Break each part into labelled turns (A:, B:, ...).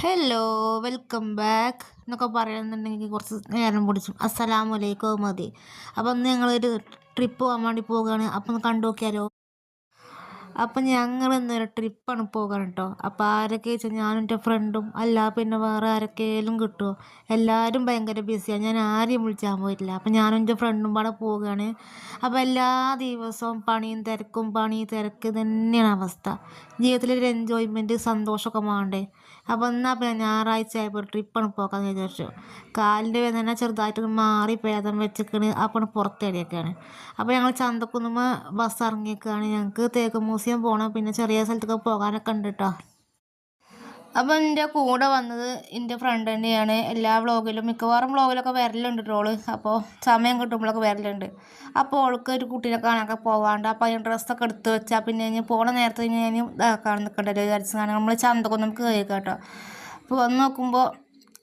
A: Hello welcome back എന്നൊക്കെ പറയുന്നുണ്ടെങ്കിൽ കുറച്ച് നേരം പിടിച്ചു. അസ്സലാമു അലൈക്കും മതി. അപ്പം ഇന്ന് ഞങ്ങളൊരു ട്രിപ്പ് പോകാൻ വേണ്ടി പോവുകയാണ്. അപ്പം ഒന്ന് കണ്ടു നോക്കിയാലോ? അപ്പം ഞങ്ങൾ ഇന്നൊരു ട്രിപ്പാണ് പോകാൻ കേട്ടോ. അപ്പം ആരൊക്കെ വെച്ചാൽ ഞാനും എന്റെ ഫ്രണ്ടും അല്ല പിന്നെ വേറെ ആരൊക്കെയും കിട്ടുമോ എല്ലാവരും ഭയങ്കര ബിസിയാണ് ഞാൻ ആരെയും വിളിച്ചാൽ പോയിട്ടില്ല. അപ്പം ഞാനും എന്റെ ഫ്രണ്ടും പാടെ പോവുകയാണ്. അപ്പോൾ എല്ലാ ദിവസവും പണിയും തിരക്കും പണി തിരക്ക് തന്നെയാണ് അവസ്ഥ. ജീവിതത്തിലൊരു എൻജോയ്മെന്റ് സന്തോഷമൊക്കെ വേണ്ടേ അപ്പോൾ എന്നാൽ പിന്നെ ഞായറാഴ്ച ആയപ്പോൾ ട്രിപ്പാണ് പോകാമെന്ന് വിചാരിച്ചു. കാലിന്റെ വേദന ചെറുതായിട്ട് മാറി ഭേദം വെച്ചിക്കണ് അപ്പോൾ പുറത്തേടിയൊക്കെയാണ് അപ്പോൾ ഞങ്ങൾ ചന്തക്കുന്നുമ്മ ബസ് ഇറങ്ങിയൊക്കെയാണ് ഞങ്ങൾക്ക് തേക്ക് മ്യൂസിയം പോകണം പിന്നെ ചെറിയ സ്ഥലത്തൊക്കെ പോകാനൊക്കെ ഉണ്ട് കേട്ടോ അപ്പോൾ എന്റെ കൂടെ വന്നത് എന്റെ ഫ്രണ്ട് തന്നെയാണ്. എല്ലാ വ്ളോഗിലും മിക്കവാറും വ്ളോഗിലൊക്കെ വരലുണ്ട് ട്രോൾ. അപ്പോൾ സമയം കിട്ടുമ്പോഴൊക്കെ വരലുണ്ട്. അപ്പോൾ അവൾക്ക് ഒരു കുട്ടീനെ കാണാനൊക്കെ പോകാണ്ട് അപ്പോൾ അതിന് ഡ്രസ്സൊക്കെ എടുത്ത് വെച്ചാൽ പിന്നെ ഞാൻ പോണ നേരത്തെ ഞാൻ ഇതാക്കാൻ നിൽക്കണ്ടല്ലോ വിചാരിച്ചു നമ്മൾ ചന്തക്കൊന്നും നമുക്ക് കേൾക്കാം കേട്ടോ. അപ്പോൾ വന്ന് നോക്കുമ്പോൾ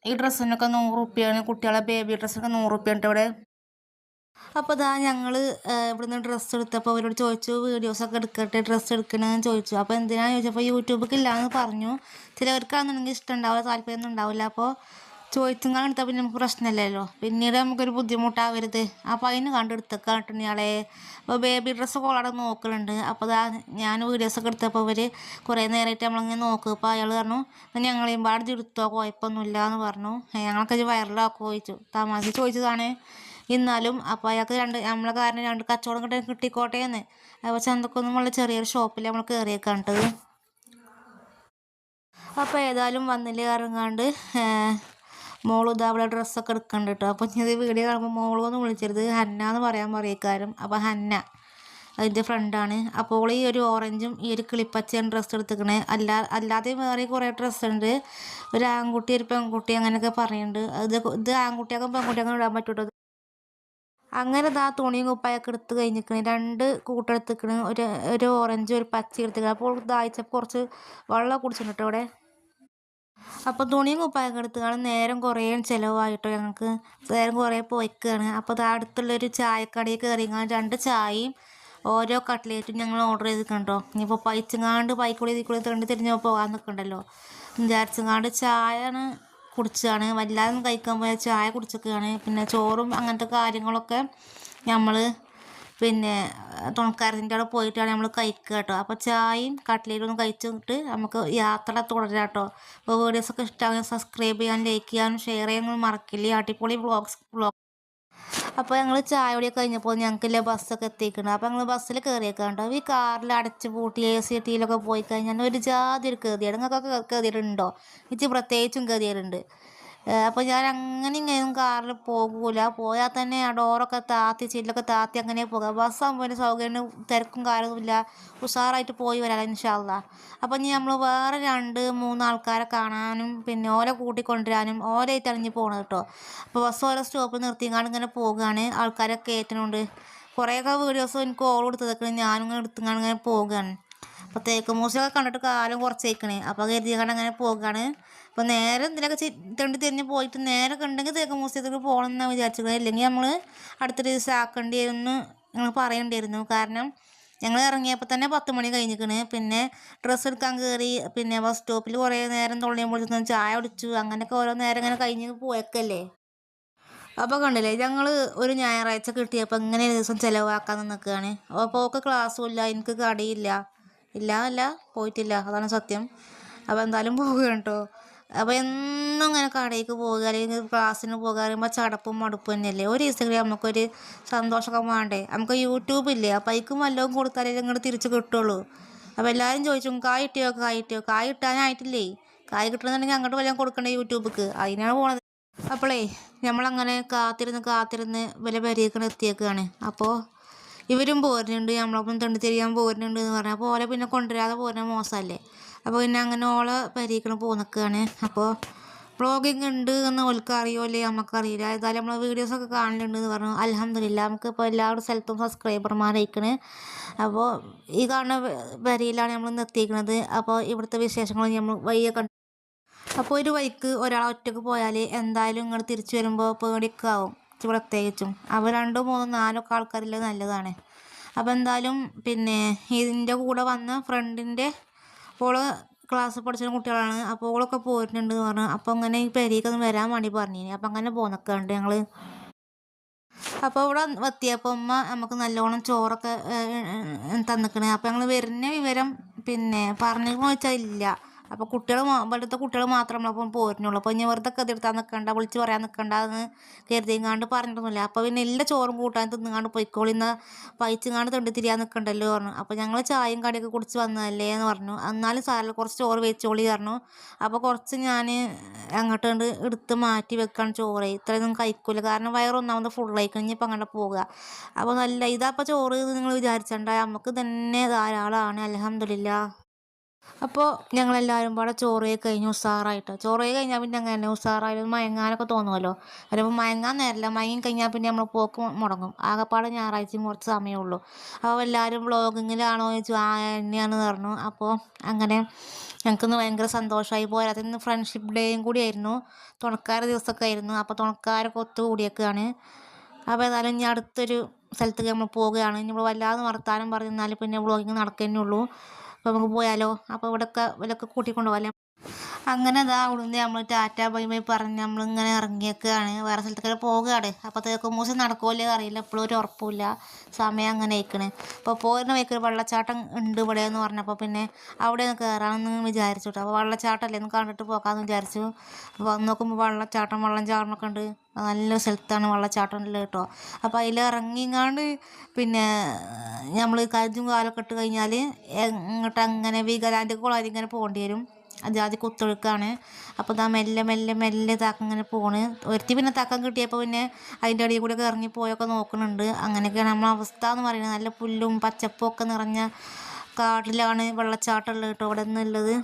A: ഈ ഡ്രസ്സിനൊക്കെ നൂറ് റുപ്യാണ് കുട്ടികളെ ബേബി ഡ്രസ്സിനൊക്കെ നൂറ് റുപ്യാണ് ഇവിടെ. അപ്പോൾ ഇതാ ഞങ്ങൾ ഇവിടുന്ന് ഡ്രസ്സ് എടുത്തപ്പോൾ അവരോട് ചോദിച്ചു വീഡിയോസൊക്കെ എടുക്കട്ടെ ഡ്രസ്സ് എടുക്കണമെന്ന് ചോദിച്ചു. അപ്പോൾ എന്തിനാണെന്ന് ചോദിച്ചപ്പോൾ യൂട്യൂബൊക്കെ ഇല്ലയെന്ന് പറഞ്ഞു. ചിലവർക്കാണെന്നുണ്ടെങ്കിൽ ഇഷ്ടം ഉണ്ടാവില്ല താല്പര്യമൊന്നും ഉണ്ടാവില്ല. അപ്പോൾ ചോദിച്ചെങ്കിലും എടുത്താൽ പിന്നെ നമുക്ക് പ്രശ്നമില്ലല്ലോ. പിന്നീട് നമുക്കൊരു ബുദ്ധിമുട്ടാവരുത്. അപ്പോൾ അതിന് കണ്ടെടുത്ത ഇയാളെ. അപ്പോൾ ബേബി ഡ്രസ്സ് കോളാടെ നോക്കലുണ്ട്. അപ്പോൾ അതാ ഞാൻ വീഡിയോസൊക്കെ എടുത്തപ്പോൾ അവർ കുറേ നേരമായിട്ട് നമ്മളിങ്ങനെ നോക്കും. അപ്പോൾ അയാൾ പറഞ്ഞു ഞങ്ങളെയും പാടെ ചുരുത്തോ കുഴപ്പമൊന്നുമില്ല എന്ന് പറഞ്ഞു ഞങ്ങളൊക്കെ വൈറലാക്കുമോ ചോദിച്ചു. തമാശ ചോദിച്ചതാണ്. എന്നാലും അപ്പോൾ അയാൾക്ക് രണ്ട് നമ്മളെ കാരണം രണ്ട് കച്ചവടം കിട്ടി കിട്ടിക്കോട്ടെ എന്ന്. അപ്പോൾ ചന്തക്കൊന്നുമുള്ള ചെറിയൊരു ഷോപ്പിൽ നമ്മൾ കയറിയേക്കാണ്ട് അപ്പോൾ ഏതായാലും വന്നില്ല ഇറങ്ങാണ്ട് മോൾ ഇതാ അവിടെ ഡ്രസ്സൊക്കെ എടുക്കണ്ട കേട്ടോ അപ്പോൾ ഇത് വീഡിയോ കാണുമ്പോൾ മോളൊന്ന് വിളിച്ചത് ഹന്ന എന്ന് പറയാൻ പറയേക്കാരും. അപ്പോൾ ഹന്ന അതിന്റെ ഫ്രണ്ടാണ് അപ്പോൾ ഈ ഒരു ഓറഞ്ചും ഈ ഒരു കിളിപ്പച്ചയാണ് ഡ്രസ്സ് എടുത്തിക്കണേ. അല്ലാ അല്ലാതെ വേറെ കുറേ ഡ്രസ്സുണ്ട് ഒരു ആൺകുട്ടി ഒരു പെൺകുട്ടി അങ്ങനെയൊക്കെ പറയുന്നുണ്ട് ഇത് ഇത് ആൺകുട്ടിയാക്കും പെൺകുട്ടിയാക്കും ഇടാൻ പറ്റൂട്ടോ? അങ്ങനെ ദാ തുണിയും കുപ്പായൊക്കെ എടുത്ത് കഴിഞ്ഞിരിക്കണ്. രണ്ട് കൂട്ടെടുത്തിക്കണ് ഒരു ഒരു ഓറഞ്ച് ഒരു പച്ച എടുത്തിക്കണം അപ്പോൾ ദാഹിച്ചപ്പോൾ കുറച്ച് വെള്ളം കുടിച്ചിട്ടുണ്ട് ഇവിടെ. അപ്പോൾ തുണിയും കുപ്പായൊക്കെ എടുത്തുകാണ് നേരം കുറേ ചിലവായിട്ടോ ഞങ്ങൾക്ക് നേരം കുറേ പോയിക്കാണ്. അപ്പോൾ അടുത്തുള്ളൊരു ചായക്കടയിൽ കയറിയാണ് രണ്ട് ചായയും ഓരോ കട്ട്ലേറ്റും ഞങ്ങൾ ഓർഡർ ചെയ്തിട്ടുണ്ടോ ഇനിയിപ്പോൾ പൈച്ചങ്ങാണ്ട് പൈക്കുളി ഇതിക്കുളി തണ്ടി തിരിഞ്ഞ് പോകാൻ നിൽക്കണ്ടല്ലോ വിചാരിച്ചങ്ങാണ്ട് ചായയാണ് കുടിച്ചതാണ് വല്ലാതെ കഴിക്കാൻ പോയാൽ ചായ കുടിച്ചൊക്കെയാണ്. പിന്നെ ചോറും അങ്ങനത്തെ കാര്യങ്ങളൊക്കെ നമ്മൾ പിന്നെ തുണക്കാരത്തിന്റെ അവിടെ പോയിട്ടാണ് നമ്മൾ കഴിക്കുക കേട്ടോ. അപ്പോൾ ചായയും കട്ട്ലേറ്റും കഴിച്ചിട്ട് നമുക്ക് യാത്ര തുടരാം കേട്ടോ അപ്പോൾ വീഡിയോസൊക്കെ ഇഷ്ടമാകുന്ന സബ്സ്ക്രൈബ് ചെയ്യാനും ലൈക്ക് ചെയ്യാനും ഷെയർ ചെയ്യാനും മറക്കില്ല. അടിപൊളി വ്ളോഗ്സ് വ്ളോഗ് അപ്പോൾ ഞങ്ങൾ ചായ കൂടി കഴിഞ്ഞപ്പോൾ ഞങ്ങൾക്കില്ല ബസ്സൊക്കെ എത്തിക്കണം അപ്പോൾ ഞങ്ങൾ ബസ്സിൽ കയറിയേക്കാണ്ടോ ഈ കാറിൽ അടച്ച് പൂട്ടി എ സി ടിയിലൊക്കെ പോയി കഴിഞ്ഞാൽ ഒരു ജാതി ഒരു കയറിയാണ് നിങ്ങൾക്കൊക്കെ കയറിയിട്ടുണ്ടോ എനിക്ക് പ്രത്യേകിച്ചും കയതിയിട്ടുണ്ട് അപ്പോൾ ഞാൻ അങ്ങനെ ഇങ്ങനെയൊന്നും കാറിൽ പോകൂല. പോയാൽ തന്നെ ആ ഡോറൊക്കെ താത്തി ചില്ലൊക്കെ താത്തി അങ്ങനെ പോകാം. ബസ്സാകുമ്പോൾ പിന്നെ സൗകര്യം തിരക്കും കാര്യമില്ല ഉഷാറായിട്ട് പോയി വരാം ഇൻഷാല്ല അപ്പോൾ ഇനി നമ്മൾ വേറെ രണ്ട് മൂന്ന് ആൾക്കാരെ കാണാനും പിന്നെ ഓരെ കൂട്ടിക്കൊണ്ടുവരാനും ഓരായിട്ടാണ് ഇനി പോണത് കേട്ടോ അപ്പോൾ ബസ് ഓരോ സ്റ്റോപ്പിൽ നിർത്തിങ്ങാണ്ട് ഇങ്ങനെ പോകുകയാണ് ആൾക്കാരെ കയറ്റുന്നുണ്ട് കുറേയൊക്കെ വീഡിയോസ് എനിക്ക് ഓൾ എടുത്തതൊക്കെ ഞാനും ഇങ്ങനെ എടുത്തുങ്ങാണ്ട് ഇങ്ങനെ പോകുകയാണ് അപ്പോൾ തേക്ക് മൂസൊക്കെ കണ്ടിട്ട് കാലം കുറച്ചേക്കണേ. അപ്പോൾ കരുതിയാണ്ട് അങ്ങനെ പോകുകയാണ് അപ്പോൾ നേരെ എന്തിനൊക്കെ തെണ്ടി തിരിഞ്ഞ് പോയിട്ട് നേരെ കണ്ടെങ്കിൽ തേക്ക് മൂസത്തേക്ക് പോകണം എന്നാണ് വിചാരിച്ചത്. അല്ലെങ്കിൽ നമ്മൾ അടുത്തൊരു ദിവസം ആക്കേണ്ടി വരുമെന്ന് ഞങ്ങൾ പറയേണ്ടിയിരുന്നു. കാരണം ഞങ്ങൾ ഇറങ്ങിയപ്പോൾ തന്നെ പത്ത് മണി കഴിഞ്ഞിരിക്കണ് പിന്നെ ഡ്രസ്സ് എടുക്കാൻ കയറി പിന്നെ ബസ് സ്റ്റോപ്പിൽ കുറേ നേരം തുള്ളിയുമ്പോഴത്തേക്കും ചായ കുടിച്ചു അങ്ങനെയൊക്കെ ഓരോ നേരം ഇങ്ങനെ കഴിഞ്ഞ് പോയേക്കല്ലേ. അപ്പോൾ കണ്ടില്ലേ ഞങ്ങൾ ഒരു ഞായറാഴ്ച കിട്ടിയപ്പോൾ ഇങ്ങനെ ഒരു ദിവസം ചിലവാക്കാൻ നിൽക്കുകയാണ് അപ്പോൾ ഒക്കെ ക്ലാസ്സും ഇല്ല എനിക്ക് കടയില്ല. ഇല്ല അല്ല പോയിട്ടില്ല. അതാണ് സത്യം. അപ്പോൾ എന്തായാലും പോവുകയാണ് കേട്ടോ അപ്പോൾ എന്നും ഇങ്ങനെ കടയിലേക്ക് പോകുക അല്ലെങ്കിൽ ക്ലാസ്സിന് പോകുക പറയുമ്പോൾ ചടപ്പും മടുപ്പും തന്നെയല്ലേ? ഒരു ദിവസം നമുക്കൊരു സന്തോഷമൊക്കെ വേണ്ടേ നമുക്ക് യൂട്യൂബ് ഇല്ലേ? അപ്പോൾ അതിക്കും വല്ലതും കൊടുത്താലേ ഇങ്ങോട്ട് തിരിച്ച് കിട്ടുള്ളൂ. അപ്പോൾ എല്ലാവരും ചോദിച്ചു കായ് ഇട്ടിയോ കായ് ഇട്ടിയോ കായ് ഇട്ടാനായിട്ടില്ലേ കായ് കിട്ടണമെന്നുണ്ടെങ്കിൽ അങ്ങോട്ട് വല്ലതും കൊടുക്കണ്ടേ യൂട്യൂബിക്ക് അതിനാണ് പോണത്. അപ്പോളേ നമ്മളങ്ങനെ കാത്തിരുന്ന് കാത്തിരുന്ന് വില പരിഹരിക്കണ എത്തിയേക്കാണ്. അപ്പോൾ ഇവരും പോരുന്നുണ്ട് നമ്മളൊപ്പം തെണ്ടി തിരിയാൻ പോരുന്നുണ്ട് എന്ന് പറഞ്ഞാൽ അപ്പോൾ ഓലെ പിന്നെ കൊണ്ടുവരാതെ പോരുന്ന മോശമല്ലേ? അപ്പോൾ പിന്നെ അങ്ങനെ ഓളെ പരീക്ഷണം പോന്നിക്കുകയാണ് അപ്പോൾ വ്ളോഗിങ് ഉണ്ട് എന്ന് അറിയോ അല്ലേ നമുക്കറിയില്ല ഏതായാലും നമ്മളെ വീഡിയോസൊക്കെ കാണലുണ്ട് എന്ന് പറഞ്ഞു. അലഹമില്ല നമുക്കിപ്പോൾ എല്ലാവരുടെ സ്ഥലത്തും സബ്സ്ക്രൈബർമാരായിരിക്കണ് അപ്പോൾ ഈ കാണുന്ന വരിയിലാണ് നമ്മൾ നിർത്തിയിരിക്കുന്നത് അപ്പോൾ ഇവിടുത്തെ വിശേഷങ്ങൾ നമ്മൾ വയ്യ കണ്ടു അപ്പോൾ ഒരു വൈക്ക് ഒരാൾ ഒറ്റയ്ക്ക് പോയാൽ എന്തായാലും ഇങ്ങോട്ട് തിരിച്ചു വരുമ്പോൾ പേടിക്കാവും പ്രത്യേകിച്ചും. അപ്പോൾ രണ്ടോ മൂന്നോ നാലോ ഒക്കെ ആൾക്കാരില്ല നല്ലതാണ്. അപ്പോൾ എന്തായാലും പിന്നെ ഇതിന്റെ കൂടെ വന്ന ഫ്രണ്ടിന്റെ ഓൾ ക്ലാസ്സിൽ പഠിച്ചിരുന്ന കുട്ടികളാണ്. അപ്പോൾ ഓളൊക്കെ പോയിട്ടുണ്ട് എന്ന് പറഞ്ഞു. അപ്പോൾ അങ്ങനെ ഈ പെരേക്കൊന്ന് വരാൻ വേണ്ടി പറഞ്ഞിനി. അപ്പോൾ അങ്ങനെ പോന്നൊക്കെയുണ്ട് ഞങ്ങൾ അപ്പോൾ ഇവിടെ എത്തിയപ്പോൾ ഉമ്മ നമുക്ക് നല്ലോണം ചോറൊക്കെ തന്നിക്കണേ. അപ്പോൾ ഞങ്ങൾ വരുന്ന വിവരം പിന്നെ പറഞ്ഞു വെച്ചാൽ ഇല്ല. അപ്പോൾ കുട്ടികൾ ഇവിടുത്തെ കുട്ടികൾ മാത്രം നമ്മളപ്പം പോരുന്നുള്ളൂ. അപ്പോൾ ഇനി വെറുതെ കതിർത്താൻ നിൽക്കണ്ട വിളിച്ച് പറയാൻ നിൽക്കണ്ട എന്ന് കരുതിങ്ങാണ്ട് പറഞ്ഞിട്ടൊന്നുമില്ല. അപ്പോൾ പിന്നെ എല്ലാ ചോറും കൂട്ടാൻ തിന്നുകാണ്ട് പൊയ്ക്കോളിന്ന് പൈച്ചുങ്ങാണ്ട് തൊണ്ടി തിരിയാൻ നിൽക്കണ്ടല്ലോ പറഞ്ഞു. അപ്പോൾ ഞങ്ങൾ ചായയും കടിയൊക്കെ കുടിച്ച് വന്നതല്ലേ എന്ന് പറഞ്ഞു. എന്നാലും സാറിൽ കുറച്ച് ചോറ് വെച്ചോളി പറഞ്ഞു. അപ്പോൾ കുറച്ച് ഞാൻ അങ്ങോട്ട് കണ്ട് എടുത്ത് മാറ്റി വെക്കാൻ ചോറ്. ഇത്രയൊന്നും കഴിക്കില്ല കാരണം വയറൊന്നാമത് ഫുള്ളായിക്കും ഇനിയിപ്പോൾ അങ്ങോട്ട് പോവുക. അപ്പോൾ നല്ല ഇതപ്പോൾ ചോറ് നിങ്ങൾ വിചാരിച്ചണ്ട. നമുക്ക് തന്നെ ധാരാളമാണ് അലഹമില്ല അപ്പോൾ ഞങ്ങളെല്ലാവരും പാടെ ചോറ് കഴിഞ്ഞ് ഉസാറായിട്ട്. ചോറ് കഴിഞ്ഞാൽ പിന്നെ അങ്ങനെ ഉസാറായിട്ട് മയങ്ങാനൊക്കെ തോന്നുമല്ലോ അതിപ്പോൾ മയങ്ങാൻ നേരമില്ല മയങ്ങി കഴിഞ്ഞാൽ പിന്നെ നമ്മൾ പോക്ക് മുടങ്ങും. ആകെപ്പാടെ ഞായറാഴ്ചയും കുറച്ച് സമയമേ ഉള്ളൂ. അപ്പോൾ എല്ലാവരും വ്ളോഗിങ്ങിലാണോ ചോദിച്ചു ആ തന്നെയാണെന്ന് പറഞ്ഞു. അപ്പോൾ അങ്ങനെ ഞങ്ങൾക്കിന്ന് ഭയങ്കര സന്തോഷമായി പോരാത്തിന് ഫ്രണ്ട്ഷിപ്പ് ഡേയും കൂടി ആയിരുന്നു. തുണക്കാരുടെ ദിവസമൊക്കെ ആയിരുന്നു. അപ്പോൾ തുണക്കാരൊക്കെ ഒത്തുകൂടിയൊക്കെയാണ് അപ്പോൾ ഏതായാലും ഇനി അടുത്തൊരു സ്ഥലത്തേക്ക് നമ്മൾ പോവുകയാണ്. ഇനി നമ്മൾ വല്ലാതെ വർത്താനം പറഞ്ഞാൽ പിന്നെ വ്ളോഗിങ് നടക്കുന്നേ ഉള്ളൂ. അപ്പോൾ നമുക്ക് പോയാലോ? അപ്പോൾ ഇവിടെയൊക്കെ ഇവരൊക്കെ കൂട്ടിക്കൊണ്ട് പോകാം അങ്ങനെ ഇതാ അവിടുന്ന് നമ്മൾ ടാറ്റ ബൈ ബൈ പറഞ്ഞ് നമ്മളിങ്ങനെ ഇറങ്ങിയൊക്കെയാണ് വേറെ സ്ഥലത്തൊക്കെ പോകുകയാണ് അപ്പോഴത്തേക്ക് മൂസം നടക്കുമല്ലേ അറിയില്ല. എപ്പോഴും ഒരു ഉറപ്പില്ല സമയം അങ്ങനെ ആയിക്കണ്. അപ്പോൾ പോരുന്ന വഴിക്ക് ഒരു വെള്ളച്ചാട്ടം ഉണ്ട് ഇവിടെ എന്ന് പറഞ്ഞപ്പോൾ പിന്നെ അവിടെ ഒന്ന് കയറാമെന്ന് വിചാരിച്ചു കേട്ടോ അപ്പോൾ വെള്ളച്ചാട്ടമല്ലേ ഒന്ന് കണ്ടിട്ട് പോകാമെന്ന് വിചാരിച്ചു. അപ്പോൾ വന്ന് നോക്കുമ്പോൾ വെള്ളച്ചാട്ടം വെള്ളം ചാടണമൊക്കെ ഉണ്ട്. നല്ല സ്ഥലത്താണ് വെള്ളച്ചാട്ടം ഉള്ളത് കേട്ടോ. അപ്പോൾ അതിൽ ഇറങ്ങിങ്ങാണ്ട് പിന്നെ നമ്മൾ കജും കാലൊക്കെ ഇട്ട് കഴിഞ്ഞാൽ ഇങ്ങോട്ട് അങ്ങനെ കുളത്തിൽ ഇങ്ങനെ പോകേണ്ടി വരും. അജാതി കുത്തൊഴുക്കാണ്. അപ്പോൾ ഇതാ മെല്ലെ മെല്ലെ മെല്ലെ താക്കം ഇങ്ങനെ പോണ്. ഒരുത്തി പിന്നെ താക്കം കിട്ടിയപ്പോൾ പിന്നെ അതിന്റെ അടിയിൽ കൂടെ ഇറങ്ങി പോയൊക്കെ നോക്കുന്നുണ്ട്. അങ്ങനെയൊക്കെയാണ് നമ്മളെ അവസ്ഥ എന്ന് പറയുന്നത്. നല്ല പുല്ലും പച്ചപ്പും ഒക്കെ നിറഞ്ഞ കാട്ടിലാണ് വെള്ളച്ചാട്ടം ഉള്ളത് കേട്ടോ ഇവിടെ നിന്നുള്ളത്.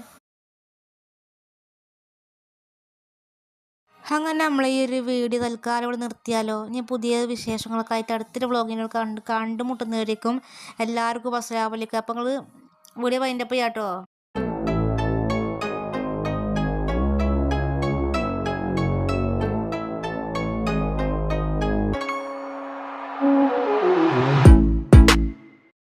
A: അങ്ങനെ നമ്മൾ ഈ ഒരു വീഡിയോ തൽക്കാലം ഇവിടെ നിർത്തിയാലോ? ഇനി പുതിയ വിശേഷങ്ങളൊക്കെ ആയിട്ട് അടുത്തൊരു വ്ളോഗിനുകൾ കണ്ട് കണ്ടുമുട്ടുന്നവരേക്കും എല്ലാവർക്കും ബസ് രാവിലേക്ക് അപ്പോൾ നിങ്ങൾ വീഡിയോ വൈൻഡപ്പ് ചെയ്യാം കേട്ടോ